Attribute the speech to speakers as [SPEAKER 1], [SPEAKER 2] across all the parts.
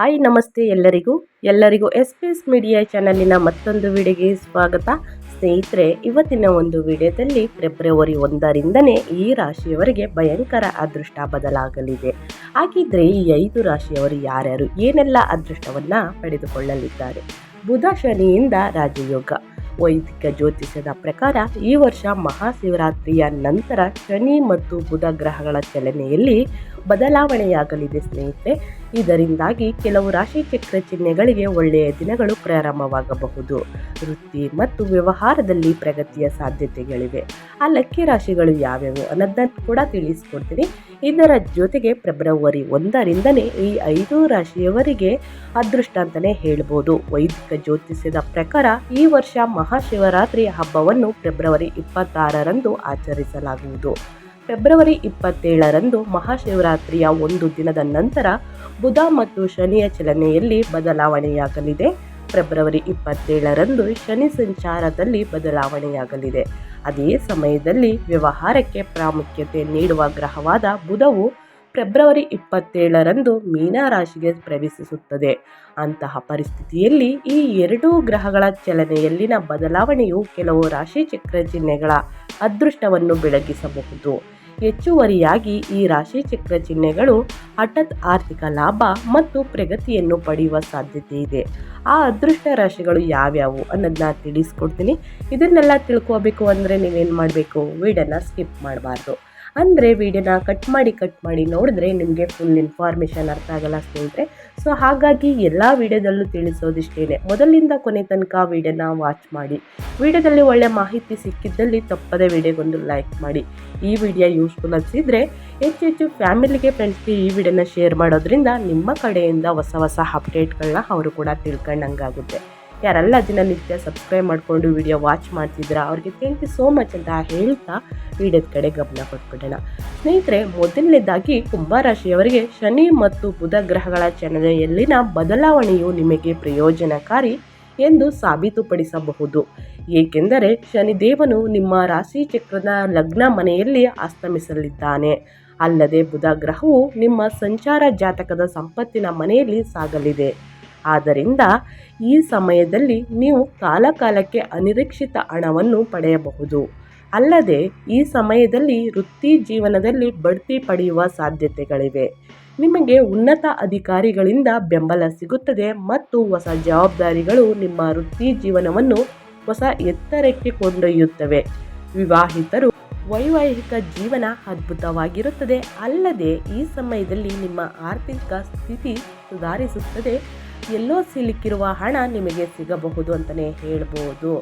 [SPEAKER 1] Hi, ನಮಸ್ತೆ ಎಲ್ಲರಿಗೂ. ಎಲ್ಲರಿಗೂ ಎಸ್ ಪಿ ಎಸ್ ಮೀಡಿಯಾ ಚಾನಲಿನ ಮತ್ತೊಂದು ವಿಡಿಯೋಗೆ ಸ್ವಾಗತ. ಸ್ನೇಹಿತರೆ, ಇವತ್ತಿನ ಒಂದು ವಿಡಿಯೋದಲ್ಲಿ ಫೆಬ್ರವರಿ ಒಂದರಿಂದನೇ ಈ ರಾಶಿಯವರಿಗೆ ಭಯಂಕರ ಅದೃಷ್ಟ ಬದಲಾಗಲಿದೆ. ಹಾಗಿದ್ರೆ ಈ ಐದು ರಾಶಿಯವರು ಯಾರ್ಯಾರು, ಏನೆಲ್ಲ ಅದೃಷ್ಟವನ್ನು ಪಡೆದುಕೊಳ್ಳಲಿದ್ದಾರೆ? ಬುಧ ಶನಿಯಿಂದ ರಾಜಯೋಗ. ವೈದಿಕ ಜ್ಯೋತಿಷ್ಯದ ಪ್ರಕಾರ ಈ ವರ್ಷ ಮಹಾಶಿವರಾತ್ರಿಯ ನಂತರ ಶನಿ ಮತ್ತು ಬುಧ ಗ್ರಹಗಳ ಚಲನೆಯಲ್ಲಿ ಬದಲಾವಣೆಯಾಗಲಿದೆ ಸ್ನೇಹಿತರೆ. ಇದರಿಂದಾಗಿ ಕೆಲವು ರಾಶಿ ಚಕ್ರ ಚಿಹ್ನೆಗಳಿಗೆ ಒಳ್ಳೆಯ ದಿನಗಳು ಪ್ರಾರಂಭವಾಗಬಹುದು. ವೃತ್ತಿ ಮತ್ತು ವ್ಯವಹಾರದಲ್ಲಿ ಪ್ರಗತಿಯ ಸಾಧ್ಯತೆಗಳಿವೆ. ಆ ಲಕ್ಕಿ ರಾಶಿಗಳು ಯಾವ್ಯಾವು ಅನ್ನೋದನ್ನು ಕೂಡ ತಿಳಿಸ್ಕೊಡ್ತೀನಿ. ಇದರ ಜೊತೆಗೆ ಫೆಬ್ರವರಿ ಒಂದರಿಂದನೇ ಈ ಐದು ರಾಶಿಯವರಿಗೆ ಅದೃಷ್ಟ ಅಂತಲೇ ಹೇಳ್ಬೋದು. ವೈದಿಕ ಜ್ಯೋತಿಷ್ಯದ ಪ್ರಕಾರ ಈ ವರ್ಷ ಮಹಾಶಿವರಾತ್ರಿ ಹಬ್ಬವನ್ನು ಫೆಬ್ರವರಿ ಇಪ್ಪತ್ತಾರರಂದು ಆಚರಿಸಲಾಗುವುದು. ಫೆಬ್ರವರಿ ಇಪ್ಪತ್ತೇಳರಂದು ಮಹಾಶಿವರಾತ್ರಿಯ ಒಂದು ದಿನದ ನಂತರ ಬುಧ ಮತ್ತು ಶನಿಯ ಚಲನೆಯಲ್ಲಿ ಬದಲಾವಣೆಯಾಗಲಿದೆ. ಫೆಬ್ರವರಿ ಇಪ್ಪತ್ತೇಳರಂದು ಶನಿ ಸಂಚಾರದಲ್ಲಿ ಬದಲಾವಣೆಯಾಗಲಿದೆ. ಅದೇ ಸಮಯದಲ್ಲಿ ವ್ಯವಹಾರಕ್ಕೆ ಪ್ರಾಮುಖ್ಯತೆ ನೀಡುವ ಗ್ರಹವಾದ ಬುಧವು ಫೆಬ್ರವರಿ ಇಪ್ಪತ್ತೇಳರಂದು ಮೀನ ರಾಶಿಗೆ ಪ್ರವೇಶಿಸುತ್ತದೆ. ಅಂತಹ ಪರಿಸ್ಥಿತಿಯಲ್ಲಿ ಈ ಎರಡೂ ಗ್ರಹಗಳ ಚಲನೆಯಲ್ಲಿನ ಬದಲಾವಣೆಯು ಕೆಲವು ರಾಶಿ ಚಕ್ರ ಚಿಹ್ನೆಗಳ ಅದೃಷ್ಟವನ್ನು ಬೆಳಗಿಸಬಹುದು. ಹೆಚ್ಚುವರಿಯಾಗಿ ಈ ರಾಶಿ ಚಕ್ರ ಚಿಹ್ನೆಗಳು ಹಠಾತ್ ಆರ್ಥಿಕ ಲಾಭ ಮತ್ತು ಪ್ರಗತಿಯನ್ನು ಪಡೆಯುವ ಸಾಧ್ಯತೆ ಇದೆ. ಆ ಅದೃಷ್ಟ ರಾಶಿಗಳು ಯಾವ್ಯಾವು ಅನ್ನೋದನ್ನ ತಿಳಿಸ್ಕೊಡ್ತೀನಿ. ಇದನ್ನೆಲ್ಲ ತಿಳ್ಕೋಬೇಕು ಅಂದರೆ ನೀವೇನು ಮಾಡಬೇಕು? ವೀಡನ್ನು ಸ್ಕಿಪ್ ಮಾಡಬಾರ್ದು. ಅಂದರೆ ವೀಡಿಯೋನ ಕಟ್ ಮಾಡಿ ಕಟ್ ಮಾಡಿ ನೋಡಿದ್ರೆ ನಿಮಗೆ ಫುಲ್ ಇನ್ಫಾರ್ಮೇಷನ್ ಅರ್ಥ ಆಗಲ್ಲ ಸ್ನೇಹಿತರೆ. ಸೊ ಹಾಗಾಗಿ ಎಲ್ಲ ವೀಡಿಯೋದಲ್ಲೂ ತಿಳಿಸೋದಿಷ್ಟೇ ಮೊದಲಿಂದ ಕೊನೆ ತನಕ ವೀಡಿಯೋನ ವಾಚ್ ಮಾಡಿ. ವಿಡಿಯೋದಲ್ಲಿ ಒಳ್ಳೆ ಮಾಹಿತಿ ಸಿಕ್ಕಿದ್ದಲ್ಲಿ ತಪ್ಪದೆ ವಿಡಿಯೋಗೊಂದು ಲೈಕ್ ಮಾಡಿ. ಈ ವಿಡಿಯೋ ಯೂಸ್ಫುಲ್ ಅನಿಸಿದರೆ ಹೆಚ್ಚು ಹೆಚ್ಚು ಫ್ಯಾಮಿಲಿಗೆ ಫ್ರೆಂಡ್ಸ್ಗೆ ಈ ವಿಡಿಯೋನ ಶೇರ್ ಮಾಡೋದ್ರಿಂದ ನಿಮ್ಮ ಕಡೆಯಿಂದ ಹೊಸ ಹೊಸ ಅಪ್ಡೇಟ್ಗಳನ್ನ ಅವರು ಕೂಡ ತಿಳ್ಕೊಂಡಂಗಾಗುತ್ತೆ. ಯಾರೆಲ್ಲ ದಿನನಿತ್ಯ ಸಬ್ಸ್ಕ್ರೈಬ್ ಮಾಡಿಕೊಂಡು ವಿಡಿಯೋ ವಾಚ್ ಮಾಡ್ತಿದ್ದೀರಾ, ಅವ್ರಿಗೆ ಥ್ಯಾಂಕ್ ಯು ಸೋ ಮಚ್ ಅಂತ ಹೇಳ್ತಾ ವಿಡಿಯೋದ ಕಡೆ ಗಮನ ಕೊಟ್ಬಿಡೋಣ. ಸ್ನೇಹಿತರೆ, ಮೊದಲನೇದಾಗಿ ಕುಂಭರಾಶಿಯವರಿಗೆ ಶನಿ ಮತ್ತು ಬುಧ ಗ್ರಹಗಳ ಚಲನೆಯಲ್ಲಿನ ಬದಲಾವಣೆಯು ನಿಮಗೆ ಪ್ರಯೋಜನಕಾರಿ ಎಂದು ಸಾಬೀತುಪಡಿಸಬಹುದು. ಏಕೆಂದರೆ ಶನಿದೇವನು ನಿಮ್ಮ ರಾಶಿ ಚಕ್ರದ ಲಗ್ನ ಮನೆಯಲ್ಲಿ ಅಸ್ತಮಿಸಲಿದ್ದಾನೆ. ಅಲ್ಲದೆ ಬುಧ ಗ್ರಹವು ನಿಮ್ಮ ಸಂಚಾರ ಜಾತಕದ ಸಂಪತ್ತಿನ ಮನೆಯಲ್ಲಿ ಸಾಗಲಿದೆ. ಆದ್ದರಿಂದ ಈ ಸಮಯದಲ್ಲಿ ನೀವು ಕಾಲಕಾಲಕ್ಕೆ ಅನಿರೀಕ್ಷಿತ ಹಣವನ್ನು ಪಡೆಯಬಹುದು. ಅಲ್ಲದೆ ಈ ಸಮಯದಲ್ಲಿ ವೃತ್ತಿ ಜೀವನದಲ್ಲಿ ಬಡ್ತಿ ಪಡೆಯುವ ಸಾಧ್ಯತೆಗಳಿವೆ. ನಿಮಗೆ ಉನ್ನತ ಅಧಿಕಾರಿಗಳಿಂದ ಬೆಂಬಲ ಸಿಗುತ್ತದೆ ಮತ್ತು ಹೊಸ ಜವಾಬ್ದಾರಿಗಳು ನಿಮ್ಮ ವೃತ್ತಿ ಜೀವನವನ್ನು ಹೊಸ ಎತ್ತರಕ್ಕೆ ಕೊಂಡೊಯ್ಯುತ್ತವೆ. ವಿವಾಹಿತರು ವೈವಾಹಿಕ ಜೀವನ ಅದ್ಭುತವಾಗಿರುತ್ತದೆ. ಅಲ್ಲದೆ ಈ ಸಮಯದಲ್ಲಿ ನಿಮ್ಮ ಆರ್ಥಿಕ ಸ್ಥಿತಿ ಸುಧಾರಿಸುತ್ತದೆ. ಎಲ್ಲೋ ಸಿಲುಕಿರುವ ಹಣ ನಿಮಗೆ ಸಿಗಬಹುದು ಅಂತಲೇ ಹೇಳ್ಬೋದು.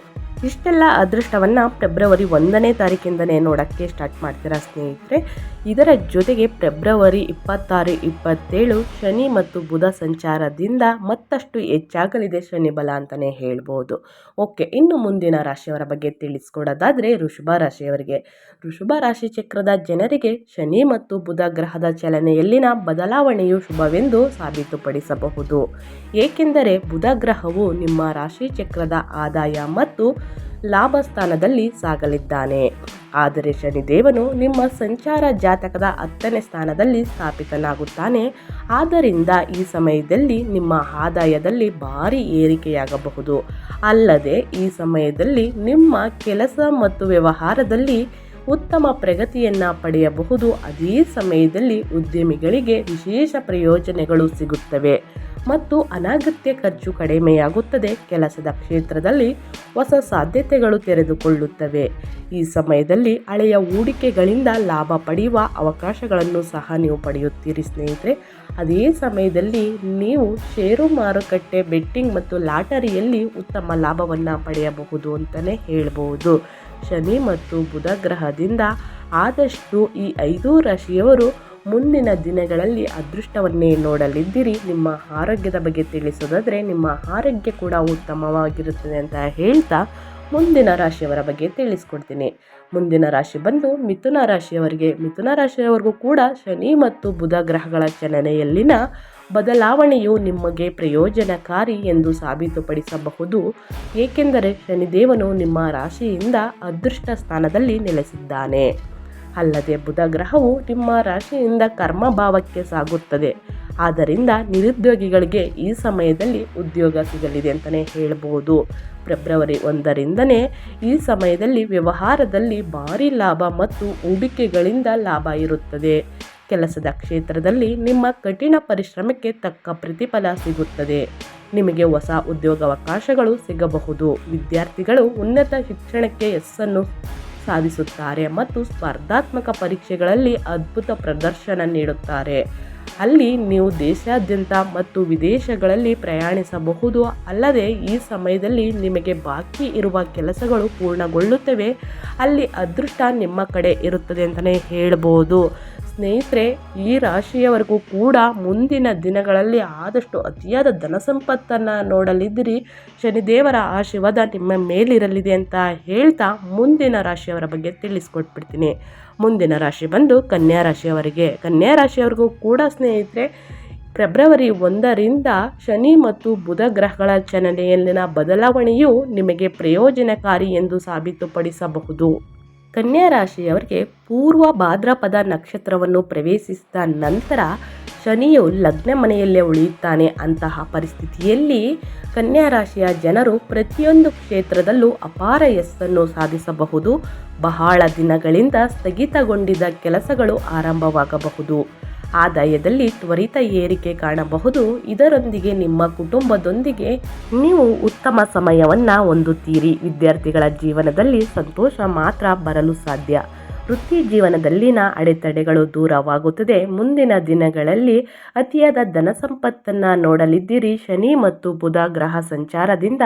[SPEAKER 1] ಇಷ್ಟೆಲ್ಲ ಅದೃಷ್ಟವನ್ನು ಫೆಬ್ರವರಿ ಒಂದನೇ ತಾರೀಕಿಂದನೇ ನೋಡೋಕ್ಕೆ ಸ್ಟಾರ್ಟ್ ಮಾಡ್ತೀರಾ ಸ್ನೇಹಿತರೆ. ಇದರ ಜೊತೆಗೆ ಫೆಬ್ರವರಿ ಇಪ್ಪತ್ತಾರು, ಇಪ್ಪತ್ತೇಳು ಶನಿ ಮತ್ತು ಬುಧ ಸಂಚಾರದಿಂದ ಮತ್ತಷ್ಟು ಹೆಚ್ಚಾಗಲಿದೆ ಶನಿ ಬಲ ಅಂತಲೇ ಹೇಳ್ಬೋದು. ಓಕೆ, ಇನ್ನು ಮುಂದಿನ ರಾಶಿಯವರ ಬಗ್ಗೆ ತಿಳಿಸ್ಕೊಡೋದಾದರೆ ಋಷಭ ರಾಶಿಯವರಿಗೆ. ಋಷಭ ರಾಶಿ ಚಕ್ರದ ಜನರಿಗೆ ಶನಿ ಮತ್ತು ಬುಧ ಗ್ರಹದ ಚಲನೆಯಲ್ಲಿನ ಬದಲಾವಣೆಯು ಶುಭವೆಂದು ಸಾಬೀತುಪಡಿಸಬಹುದು. ಏಕೆಂದರೆ ಬುಧ ಗ್ರಹವು ನಿಮ್ಮ ರಾಶಿ ಚಕ್ರದ ಆದಾಯ ಮತ್ತು ಲಾಭ ಸ್ಥಾನದಲ್ಲಿ ಸಾಗಲಿದ್ದಾನೆ. ಆದರೆ ಶನಿದೇವನು ನಿಮ್ಮ ಸಂಚಾರ ಜಾತಕದ ಹತ್ತನೇ ಸ್ಥಾನದಲ್ಲಿ ಸ್ಥಾಪಿತನಾಗುತ್ತಾನೆ. ಆದ್ದರಿಂದ ಈ ಸಮಯದಲ್ಲಿ ನಿಮ್ಮ ಆದಾಯದಲ್ಲಿ ಭಾರಿ ಏರಿಕೆಯಾಗಬಹುದು. ಅಲ್ಲದೆ ಈ ಸಮಯದಲ್ಲಿ ನಿಮ್ಮ ಕೆಲಸ ಮತ್ತು ವ್ಯವಹಾರದಲ್ಲಿ ಉತ್ತಮ ಪ್ರಗತಿಯನ್ನು ಪಡೆಯಬಹುದು. ಅದೇ ಸಮಯದಲ್ಲಿ ಉದ್ಯಮಿಗಳಿಗೆ ವಿಶೇಷ ಪ್ರಯೋಜನಗಳು ಸಿಗುತ್ತವೆ. ಮತ್ತು ಅನಾಗತ್ಯ ಖರ್ಚು ಕಡಿಮೆಯಾಗುತ್ತದೆ. ಕೆಲಸದ ಕ್ಷೇತ್ರದಲ್ಲಿ ಹೊಸ ಸಾಧ್ಯತೆಗಳು ತೆರೆದುಕೊಳ್ಳುತ್ತವೆ. ಈ ಸಮಯದಲ್ಲಿ ಹಳೆಯ ಹೂಡಿಕೆಗಳಿಂದ ಲಾಭ ಪಡೆಯುವ ಅವಕಾಶಗಳನ್ನು ಸಹ ನೀವು ಪಡೆಯುತ್ತೀರಿ ಸ್ನೇಹಿತರೆ. ಅದೇ ಸಮಯದಲ್ಲಿ ನೀವು ಷೇರು ಮಾರುಕಟ್ಟೆ, ಬೆಟ್ಟಿಂಗ್ ಮತ್ತು ಲಾಟರಿಯಲ್ಲಿ ಉತ್ತಮ ಲಾಭವನ್ನು ಪಡೆಯಬಹುದು ಅಂತಲೇ ಹೇಳಬಹುದು ಶನಿ ಮತ್ತು ಬುಧ ಗ್ರಹದಿಂದ ಆದಷ್ಟು ಈ ಐದು ರಾಶಿಯವರು ಮುಂದಿನ ದಿನಗಳಲ್ಲಿ ಅದೃಷ್ಟವನ್ನೇ ನೋಡಲಿದ್ದೀರಿ. ನಿಮ್ಮ ಆರೋಗ್ಯದ ಬಗ್ಗೆ ತಿಳಿಸೋದಾದರೆ ನಿಮ್ಮ ಆರೋಗ್ಯ ಕೂಡ ಉತ್ತಮವಾಗಿರುತ್ತದೆ ಅಂತ ಹೇಳ್ತಾ ಮುಂದಿನ ರಾಶಿಯವರ ಬಗ್ಗೆ ತಿಳಿಸ್ಕೊಡ್ತೀನಿ. ಮುಂದಿನ ರಾಶಿ ಬಂದು ಮಿಥುನ ರಾಶಿಯವರಿಗೆ, ಮಿಥುನ ರಾಶಿಯವರೆಗೂ ಕೂಡ ಶನಿ ಮತ್ತು ಬುಧ ಗ್ರಹಗಳ ಚಲನೆಯಲ್ಲಿನ ಬದಲಾವಣೆಯು ನಿಮಗೆ ಪ್ರಯೋಜನಕಾರಿ ಎಂದು ಸಾಬೀತುಪಡಿಸಬಹುದು. ಏಕೆಂದರೆ ಶನಿದೇವನು ನಿಮ್ಮ ರಾಶಿಯಿಂದ ಅದೃಷ್ಟ ಸ್ಥಾನದಲ್ಲಿ ನೆಲೆಸಿದ್ದಾನೆ. ಅಲ್ಲದೆ ಬುಧ ಗ್ರಹವು ನಿಮ್ಮ ರಾಶಿಯಿಂದ ಕರ್ಮ ಭಾವಕ್ಕೆ ಸಾಗುತ್ತದೆ. ಆದ್ದರಿಂದ ನಿರುದ್ಯೋಗಿಗಳಿಗೆ ಈ ಸಮಯದಲ್ಲಿ ಉದ್ಯೋಗ ಸಿಗಲಿದೆ ಅಂತಲೇ ಹೇಳಬಹುದು ಫೆಬ್ರವರಿ ಒಂದರಿಂದನೇ ಈ ಸಮಯದಲ್ಲಿ ವ್ಯವಹಾರದಲ್ಲಿ ಭಾರಿ ಲಾಭ ಮತ್ತು ಹೂಡಿಕೆಗಳಿಂದ ಲಾಭ ಇರುತ್ತದೆ. ಕೆಲಸದ ಕ್ಷೇತ್ರದಲ್ಲಿ ನಿಮ್ಮ ಕಠಿಣ ಪರಿಶ್ರಮಕ್ಕೆ ತಕ್ಕ ಪ್ರತಿಫಲ ಸಿಗುತ್ತದೆ. ನಿಮಗೆ ಹೊಸ ಉದ್ಯೋಗಾವಕಾಶಗಳು ಸಿಗಬಹುದು. ವಿದ್ಯಾರ್ಥಿಗಳು ಉನ್ನತ ಶಿಕ್ಷಣಕ್ಕೆ ಯಶಸ್ಸನ್ನು ಸಾಧಿಸುತ್ತಾರೆ ಮತ್ತು ಸ್ಪರ್ಧಾತ್ಮಕ ಪರೀಕ್ಷೆಗಳಲ್ಲಿ ಅದ್ಭುತ ಪ್ರದರ್ಶನ ನೀಡುತ್ತಾರೆ. ಅಲ್ಲಿ ನೀವು ದೇಶಾದ್ಯಂತ ಮತ್ತು ವಿದೇಶಗಳಲ್ಲಿ ಪ್ರಯಾಣಿಸಬಹುದು. ಅಲ್ಲದೆ ಈ ಸಮಯದಲ್ಲಿ ನಿಮಗೆ ಬಾಕಿ ಇರುವ ಕೆಲಸಗಳು ಪೂರ್ಣಗೊಳ್ಳುತ್ತವೆ. ಅಲ್ಲಿ ಅದೃಷ್ಟ ನಿಮ್ಮ ಕಡೆ ಇರುತ್ತದೆ ಅಂತಲೇ ಹೇಳ್ಬೋದು. ಸ್ನೇಹಿತರೆ, ಈ ರಾಶಿಯವರೆಗೂ ಕೂಡ ಮುಂದಿನ ದಿನಗಳಲ್ಲಿ ಆದಷ್ಟು ಅತಿಯಾದ ಧನ ಸಂಪತ್ತನ್ನು ನೋಡಲಿದ್ದೀರಿ. ಶನಿದೇವರ ಆಶೀರ್ವಾದ ನಿಮ್ಮ ಮೇಲಿರಲಿದೆ ಅಂತ ಹೇಳ್ತಾ ಮುಂದಿನ ರಾಶಿಯವರ ಬಗ್ಗೆ ತಿಳಿಸ್ಕೊಟ್ಬಿಡ್ತೀನಿ. ಮುಂದಿನ ರಾಶಿ ಬಂದು ಕನ್ಯಾ ರಾಶಿಯವರಿಗೆ. ಕನ್ಯಾ ರಾಶಿಯವರಿಗೂ ಕೂಡ ಸ್ನೇಹಿತರೆ, ಫೆಬ್ರವರಿ ಒಂದರಿಂದ ಶನಿ ಮತ್ತು ಬುಧ ಗ್ರಹಗಳ ಚಲನೆಯಲ್ಲಿನ ಬದಲಾವಣೆಯು ನಿಮಗೆ ಪ್ರಯೋಜನಕಾರಿ ಎಂದು ಸಾಬೀತುಪಡಿಸಬಹುದು. ಕನ್ಯಾ ರಾಶಿಯವರಿಗೆ ಪೂರ್ವ ಭಾದ್ರಪದ ನಕ್ಷತ್ರವನ್ನು ಪ್ರವೇಶಿಸಿದ ನಂತರ ಶನಿಯು ಲಗ್ನ ಮನೆಯಲ್ಲೇ ಉಳಿಯುತ್ತಾನೆ ಅಂತಹ ಪರಿಸ್ಥಿತಿಯಲ್ಲಿ ಕನ್ಯಾ ರಾಶಿಯ ಜನರು ಪ್ರತಿಯೊಂದು ಕ್ಷೇತ್ರದಲ್ಲೂ ಅಪಾರ ಯಶಸ್ಸನ್ನು ಸಾಧಿಸಬಹುದು. ಬಹಳ ದಿನಗಳಿಂದ ಸ್ಥಗಿತಗೊಂಡಿದ್ದ ಕೆಲಸಗಳು ಆರಂಭವಾಗಬಹುದು. ಆದಾಯದಲ್ಲಿ ತ್ವರಿತ ಏರಿಕೆ ಕಾಣಬಹುದು. ಇದರೊಂದಿಗೆ ನಿಮ್ಮ ಕುಟುಂಬದೊಂದಿಗೆ ನೀವು ಉತ್ತಮ ಸಮಯವನ್ನು ಹೊಂದುತ್ತೀರಿ. ವಿದ್ಯಾರ್ಥಿಗಳ ಜೀವನದಲ್ಲಿ ಸಂತೋಷ ಮಾತ್ರ ಬರಲು ಸಾಧ್ಯ. ವೃತ್ತಿ ಜೀವನದಲ್ಲಿನ ಅಡೆತಡೆಗಳು ದೂರವಾಗುತ್ತದೆ. ಮುಂದಿನ ದಿನಗಳಲ್ಲಿ ಅತಿಯಾದ ಧನ ಸಂಪತ್ತನ್ನು ನೋಡಲಿದ್ದೀರಿ. ಶನಿ ಮತ್ತು ಬುಧ ಗ್ರಹ ಸಂಚಾರದಿಂದ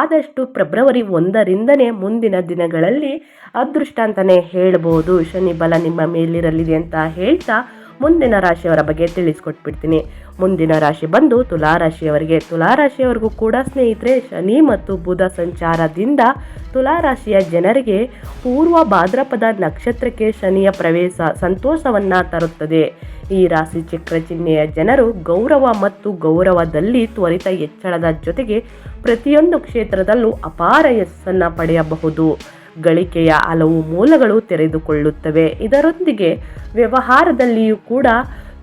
[SPEAKER 1] ಆದಷ್ಟು ಫೆಬ್ರವರಿ ಒಂದರಿಂದನೇ ಮುಂದಿನ ದಿನಗಳಲ್ಲಿ ಅದೃಷ್ಟ ಅಂತಲೇ ಹೇಳ್ಬೋದು. ಶನಿ ಬಲ ನಿಮ್ಮ ಮೇಲಿರಲಿದೆ ಅಂತ ಹೇಳ್ತಾ ಮುಂದಿನ ರಾಶಿಯವರ ಬಗ್ಗೆ ತಿಳಿಸ್ಕೊಟ್ಬಿಡ್ತೀನಿ. ಮುಂದಿನ ರಾಶಿ ಬಂದು ತುಲಾ ರಾಶಿಯವರಿಗೆ. ತುಲಾ ರಾಶಿಯವರಿಗೂ ಕೂಡ ಸ್ನೇಹಿತರೆ, ಶನಿ ಮತ್ತು ಬುಧ ಸಂಚಾರದಿಂದ ತುಲಾ ರಾಶಿಯ ಜನರಿಗೆ ಪೂರ್ವ ಭಾದ್ರಪದ ನಕ್ಷತ್ರಕ್ಕೆ ಶನಿಯ ಪ್ರವೇಶ ಸಂತೋಷವನ್ನು ತರುತ್ತದೆ. ಈ ರಾಶಿ ಚಕ್ರ ಚಿಹ್ನೆಯ ಜನರು ಗೌರವ ಮತ್ತು ಗೌರವದಲ್ಲಿ ತ್ವರಿತ ಹೆಚ್ಚಳದ ಜೊತೆಗೆ ಪ್ರತಿಯೊಂದು ಕ್ಷೇತ್ರದಲ್ಲೂ ಅಪಾರ ಯಶಸ್ಸನ್ನು ಪಡೆಯಬಹುದು. ಗಳಿಕೆಯ ಹಲವು ಮೂಲಗಳು ತೆರೆದುಕೊಳ್ಳುತ್ತವೆ. ಇದರೊಂದಿಗೆ ವ್ಯವಹಾರದಲ್ಲಿಯೂ ಕೂಡ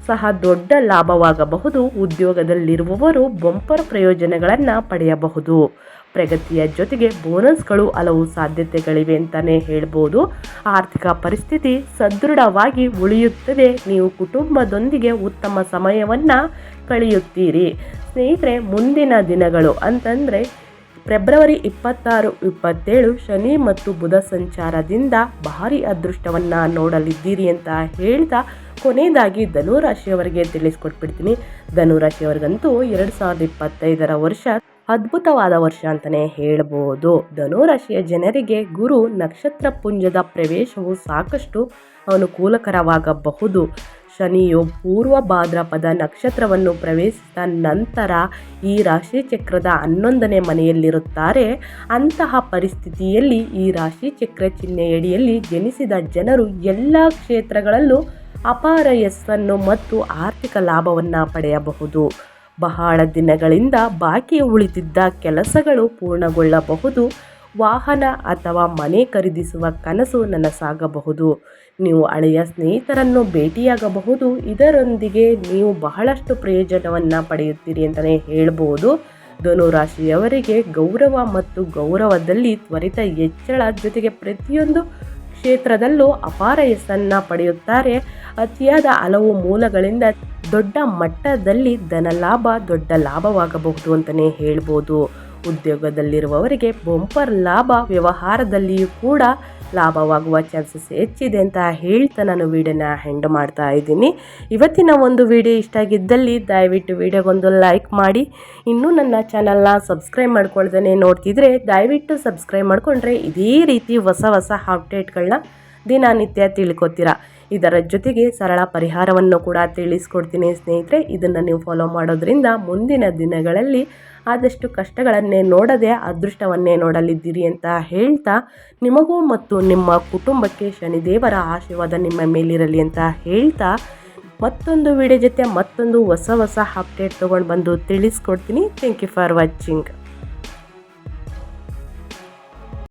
[SPEAKER 1] ಸಹ ದೊಡ್ಡ ಲಾಭವಾಗಬಹುದು. ಉದ್ಯೋಗದಲ್ಲಿರುವವರು ಬಂಪರ್ ಪ್ರಯೋಜನಗಳನ್ನು ಪಡೆಯಬಹುದು. ಪ್ರಗತಿಯ ಜೊತೆಗೆ ಬೋನಸ್ಗಳು ಹಲವು ಸಾಧ್ಯತೆಗಳಿವೆ ಅಂತಲೇ ಹೇಳ್ಬೋದು. ಆರ್ಥಿಕ ಪರಿಸ್ಥಿತಿ ಸದೃಢವಾಗಿ ಉಳಿಯುತ್ತದೆ. ನೀವು ಕುಟುಂಬದೊಂದಿಗೆ ಉತ್ತಮ ಸಮಯವನ್ನು ಕಳೆಯುತ್ತೀರಿ. ಸ್ನೇಹಿತರೆ, ಮುಂದಿನ ದಿನಗಳು ಅಂತಂದರೆ ಫೆಬ್ರವರಿ ಇಪ್ಪತ್ತಾರು, ಇಪ್ಪತ್ತೇಳು ಶನಿ ಮತ್ತು ಬುಧ ಸಂಚಾರದಿಂದ ಭಾರಿ ಅದೃಷ್ಟವನ್ನು ನೋಡಲಿದ್ದೀರಿ ಅಂತ ಹೇಳ್ತಾ ಕೊನೆಯದಾಗಿ ಧನುರಾಶಿಯವರಿಗೆ ತಿಳಿಸ್ಕೊಟ್ಬಿಡ್ತೀನಿ. ಧನುರಾಶಿಯವರಿಗಂತೂ ಎರಡು ಸಾವಿರದ ಇಪ್ಪತ್ತೈದರ ವರ್ಷ ಅದ್ಭುತವಾದ ವರ್ಷ ಅಂತಲೇ ಹೇಳ್ಬೋದು. ಧನುರಾಶಿಯ ಜನರಿಗೆ ಗುರು ನಕ್ಷತ್ರ ಪುಂಜದ ಪ್ರವೇಶವು ಸಾಕಷ್ಟು ಅನುಕೂಲಕರವಾಗಬಹುದು. ಶನಿಯು ಪೂರ್ವ ಭಾದ್ರಪದ ನಕ್ಷತ್ರವನ್ನು ಪ್ರವೇಶಿಸಿದ ನಂತರ ಈ ರಾಶಿ ಚಕ್ರದ ಹನ್ನೊಂದನೇ ಮನೆಯಲ್ಲಿರುತ್ತಾರೆ. ಅಂತಹ ಪರಿಸ್ಥಿತಿಯಲ್ಲಿ ಈ ರಾಶಿ ಚಕ್ರ ಚಿಹ್ನೆಯಡಿಯಲ್ಲಿ ಜನಿಸಿದ ಜನರು ಎಲ್ಲ ಕ್ಷೇತ್ರಗಳಲ್ಲೂ ಅಪಾರ ಯಶಸ್ಸನ್ನು ಮತ್ತು ಆರ್ಥಿಕ ಲಾಭವನ್ನು ಪಡೆಯಬಹುದು. ಬಹಳ ದಿನಗಳಿಂದ ಬಾಕಿ ಉಳಿದಿದ್ದ ಕೆಲಸಗಳು ಪೂರ್ಣಗೊಳ್ಳಬಹುದು. ವಾಹನ ಅಥವಾ ಮನೆ ಖರೀದಿಸುವ ಕನಸು ನನಸಾಗಬಹುದು. ನೀವು ಹಳೆಯ ಸ್ನೇಹಿತರನ್ನು ಭೇಟಿಯಾಗಬಹುದು. ಇದರೊಂದಿಗೆ ನೀವು ಬಹಳಷ್ಟು ಪ್ರಯೋಜನವನ್ನು ಪಡೆಯುತ್ತೀರಿ ಅಂತಲೇ ಹೇಳ್ಬೋದು. ಧನುರಾಶಿಯವರಿಗೆ ಗೌರವ ಮತ್ತು ಗೌರವದಲ್ಲಿ ತ್ವರಿತ ಹೆಚ್ಚಳ ಜೊತೆಗೆ ಪ್ರತಿಯೊಂದು ಕ್ಷೇತ್ರದಲ್ಲೂ ಅಪಾರ ಯಶಸ್ಸನ್ನು ಪಡೆಯುತ್ತಾರೆ. ಅತಿಯಾದ ಹಲವು ಮೂಲಗಳಿಂದ ದೊಡ್ಡ ಮಟ್ಟದಲ್ಲಿ ಧನ ಲಾಭ ದೊಡ್ಡ ಲಾಭವಾಗಬಹುದು ಅಂತಲೇ ಹೇಳ್ಬೋದು. ಉದ್ಯೋಗದಲ್ಲಿರುವವರಿಗೆ ಬಂಪರ್ ಲಾಭ ವ್ಯವಹಾರದಲ್ಲಿಯೂ ಕೂಡ ಲಾಭವಾಗುವ ಚಾನ್ಸಸ್ ಹೆಚ್ಚಿದೆ ಅಂತ ಹೇಳ್ತಾ ನಾನು ವಿಡಿಯೋನ ಹೆಂಡ್ ಮಾಡ್ತಾ ಇದ್ದೀನಿ. ಇವತ್ತಿನ ಒಂದು ವಿಡಿಯೋ ಇಷ್ಟ ಆಗಿದ್ದಲ್ಲಿ ದಯವಿಟ್ಟು ವಿಡಿಯೋಗೊಂದು ಲೈಕ್ ಮಾಡಿ. ಇನ್ನೂ ನನ್ನ ಚಾನಲ್ನ ಸಬ್ಸ್ಕ್ರೈಬ್ ಮಾಡ್ಕೊಳ್ದೇ ನೋಡ್ತಿದ್ರೆ ದಯವಿಟ್ಟು ಸಬ್ಸ್ಕ್ರೈಬ್ ಮಾಡಿಕೊಂಡ್ರೆ ಇದೇ ರೀತಿ ಹೊಸ ಹೊಸ ಅಪ್ಡೇಟ್ಗಳನ್ನ ದಿನನಿತ್ಯ ತಿಳ್ಕೊತೀರಾ. ಇದರ ಜೊತೆಗೆ ಸರಳ ಪರಿಹಾರವನ್ನು ಕೂಡ ತಿಳಿಸ್ಕೊಡ್ತೀನಿ ಸ್ನೇಹಿತರೆ. ಇದನ್ನು ನೀವು ಫಾಲೋ ಮಾಡೋದ್ರಿಂದ ಮುಂದಿನ ದಿನಗಳಲ್ಲಿ ಆದಷ್ಟು ಕಷ್ಟಗಳನ್ನೇ ನೋಡದೆ ಅದೃಷ್ಟವನ್ನೇ ನೋಡಲಿದ್ದೀರಿ ಅಂತ ಹೇಳ್ತಾ, ನಿಮಗೂ ಮತ್ತು ನಿಮ್ಮ ಕುಟುಂಬಕ್ಕೆ ಶನಿದೇವರ ಆಶೀರ್ವಾದ ನಿಮ್ಮ ಮೇಲಿರಲಿ ಅಂತ ಹೇಳ್ತಾ, ಮತ್ತೊಂದು ವಿಡಿಯೋ ಜೊತೆ ಮತ್ತೊಂದು ಹೊಸ ಹೊಸ ಅಪ್ಡೇಟ್ ತೊಗೊಂಡು ಬಂದು ತಿಳಿಸ್ಕೊಡ್ತೀನಿ. Thank you for watching